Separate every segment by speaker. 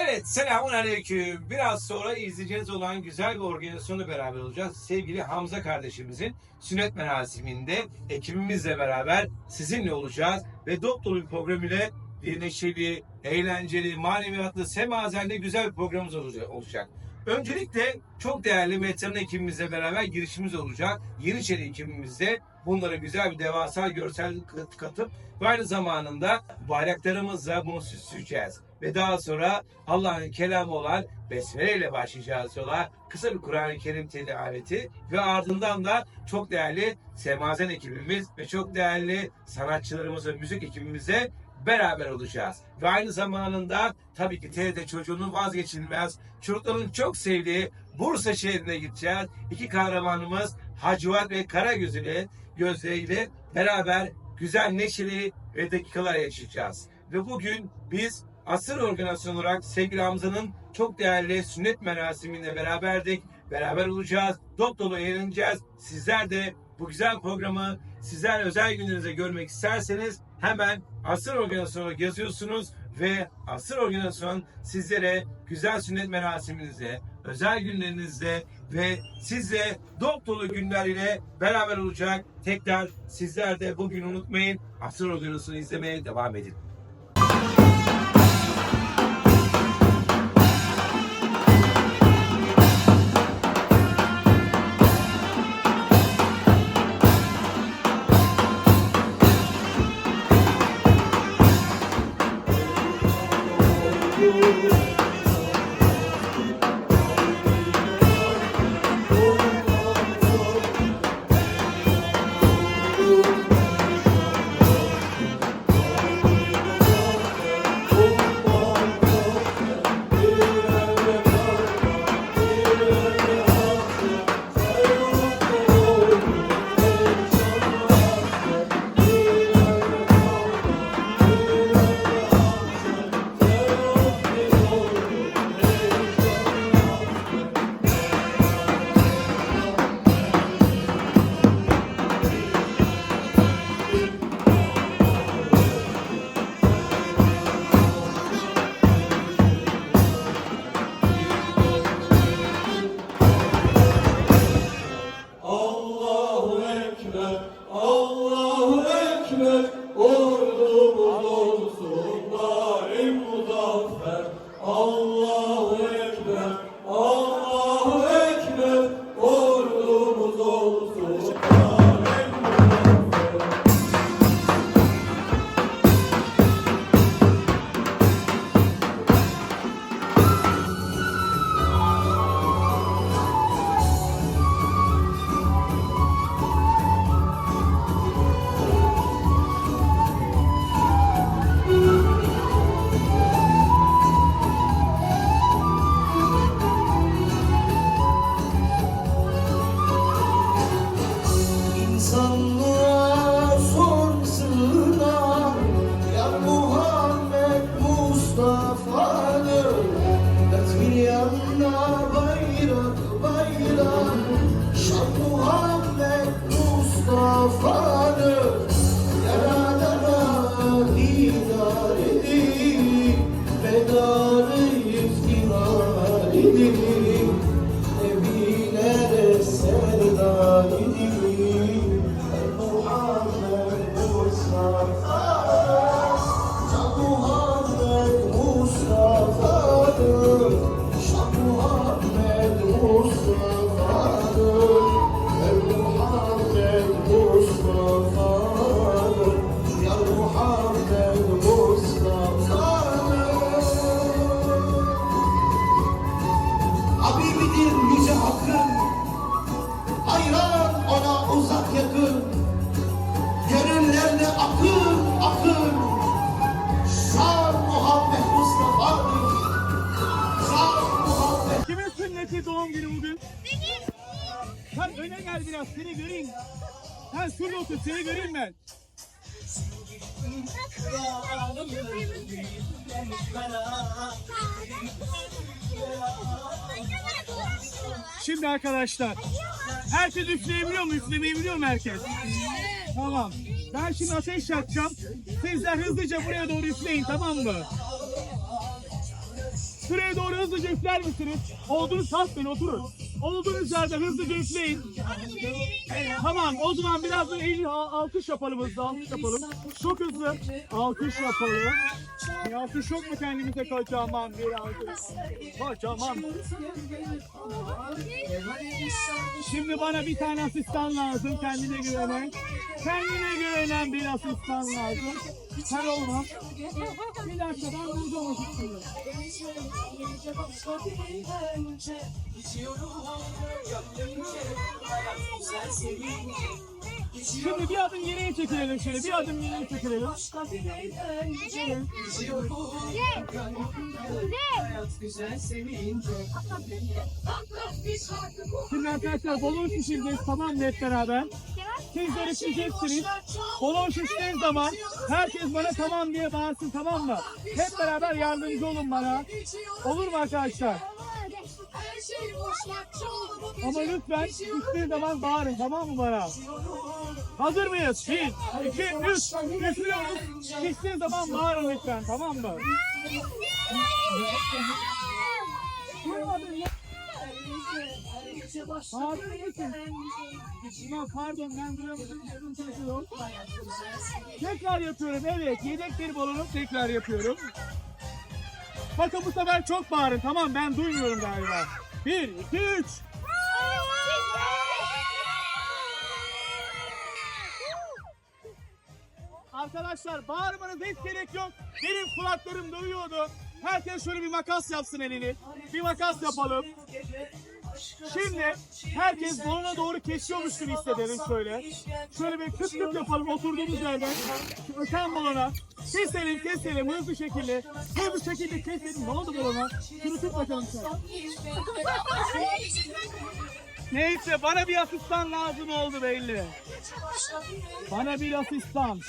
Speaker 1: Evet, selamun aleyküm. Biraz sonra izleyeceğiniz olan güzel bir organizasyonla beraber olacağız. Sevgili Hamza kardeşimizin sünnet merasiminde ekibimizle beraber sizinle olacağız. Ve dop dolu bir ile bir neşeli, eğlenceli, maneviyatlı, semazenli güzel bir programımız olacak-. Öncelikle çok değerli Meteran ekibimizle beraber girişimiz olacak. Yeniçeri ekibimizde bunlara güzel bir devasa görsel kat- katıp ve aynı zamanında bayraklarımızla bunu süsleyeceğiz. Ve daha sonra Allah'ın kelamı olan Besmele ile başlayacağız yola. Kısa bir Kur'an-ı Kerim tilaveti ve ardından da çok değerli Semazen ekibimiz ve çok değerli sanatçılarımız ve müzik ekibimizle beraber olacağız. Ve aynı zamanında tabii ki TRT çocuğunun vazgeçilmez, çocukların çok sevdiği Bursa şehrine gideceğiz. İki kahramanımız Hacivat ve Karagöz ile gözleriyle beraber güzel neşeli ve dakikalar yaşayacağız. Ve bugün biz asır organizasyonu olarak sevgili Hamza'nın çok değerli sünnet merasiminde beraberdik. Beraber olacağız. Dop dolu eğleneceğiz. Sizler de bu güzel programı sizler özel günlerinize görmek isterseniz hemen asır organizasyonu yazıyorsunuz ve asır organizasyon sizlere güzel sünnet merasiminize, özel günlerinizde ve sizle dop dolu günler ile beraber olacak. Tekrar sizler de bugün unutmayın asır organizasyonu izlemeye devam edin.
Speaker 2: Sen şurada otur seni göreyim ben. Şimdi arkadaşlar herkes üfleyebiliyor mu? Üflemeyi biliyor mu herkes? Tamam. Ben şimdi ateş yakacağım. Sizler hızlıca buraya doğru üfleyin tamam mı? Şuraya doğru hızlıca üfler misiniz? Olduğunuz kalkmayın oturun. Olduğunuz yerde hızlıca üfleyin. Tamam o zaman biraz da el alkış yapalım hızlı alkış yapalım. Çok hızlı alkış yapalım. Bir alkış yok mu kendimize kocaman bir alkış? Kocaman. Şimdi bana bir tane asistan lazım kendine güvenen. Kendine güvenen bir asistan lazım. Sen olmaz. Bir dakika ben Şimdi bir adım geriye çekilelim şöyle. Bir adım geriye çekilelim. Şimdi arkadaşlar balon şişireceğiz tamam mı hep beraber? Siz de şişireceksiniz. Balon şiştiğiniz zaman herkes bana tamam diye bağırsın tamam mı? Hep beraber yardımcı olun bana. Olur mu arkadaşlar? Ama lütfen şiştiği zaman bağırın tamam mı bana? Hazır mıyız? Bir, iki, üç. Üflüyoruz. Şiştiği zaman bağırın lütfen tamam mı? Mısın? Ulan pardon ben. Tekrar yapıyorum evet. Yedek bir balonu tekrar yapıyorum. Bakın bu sefer çok bağırın tamam ben duymuyorum galiba. Bir, iki, üç. Arkadaşlar bağırmanıza hiç gerek yok. Benim kulaklarım duyuyordu. Herkes şöyle bir makas yapsın elini. Bir makas yapalım. Şimdi herkes balona doğru kesiyormuş gibi hissedelim şöyle. Şöyle bir kıt kıt yapalım oturduğumuz yerden. Öten balona. Keselim keselim hızlı şekilde. Hızlı şekilde keselim. Ne oldu balona? Şunu tut bakalım sen. Neyse bana bir asistan lazım oldu belli. Bana bir asistan.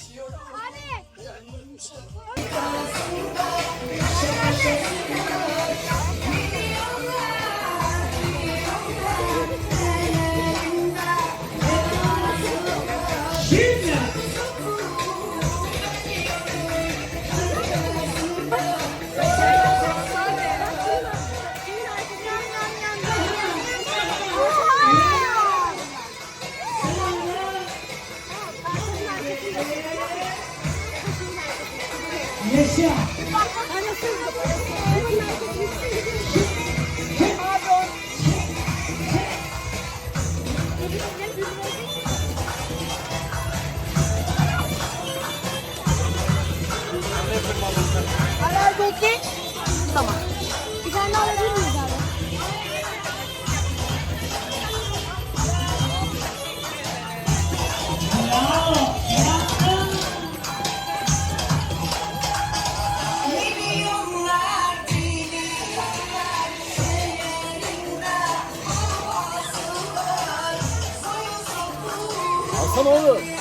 Speaker 3: Haber bekle. Tamam. Bir tane alabilir miyiz
Speaker 4: 好
Speaker 5: 多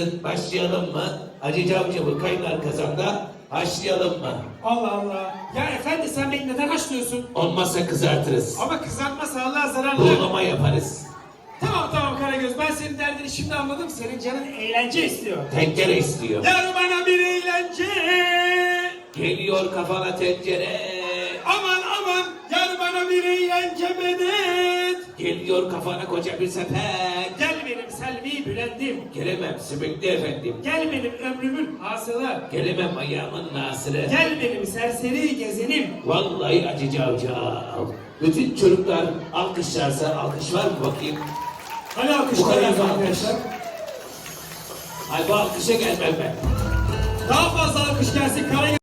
Speaker 5: Mısın? Başlayalım mı? Hacı Cavcav'ı kaynar kazanda haşlayalım mı?
Speaker 6: Allah Allah. Ya efendi sen beni neden haşlıyorsun?
Speaker 5: Olmazsa kızartırız.
Speaker 6: Ama kızartma sağlığa zararlı.
Speaker 5: Buğulama yaparız.
Speaker 6: Tamam tamam Karagöz ben senin derdini şimdi anladım. Senin canın eğlence istiyor.
Speaker 5: Tenkere istiyor.
Speaker 6: Yar bana bir eğlence.
Speaker 5: Geliyor kafana tencere.
Speaker 6: Aman aman yar bana bir eğlence medet.
Speaker 5: Geliyor kafana koca bir sepet.
Speaker 6: Gel benim Selvi Bülent'im.
Speaker 5: Gelemem Sümüklü efendim.
Speaker 6: Gel benim ömrümün hasılı.
Speaker 5: Gelemem ayağımın nasırı.
Speaker 6: Gel benim serseri gezenim.
Speaker 5: Vallahi Hacı Cavcav. Bütün çocuklar alkışlarsa alkış var mı bakayım?
Speaker 6: Hadi
Speaker 5: Bu
Speaker 6: alkışlar
Speaker 5: kadar
Speaker 6: yapın
Speaker 5: mı
Speaker 6: arkadaşlar.
Speaker 5: Ay bu alkışa gelmem ben.
Speaker 6: Daha fazla alkış gelsin Karagöz.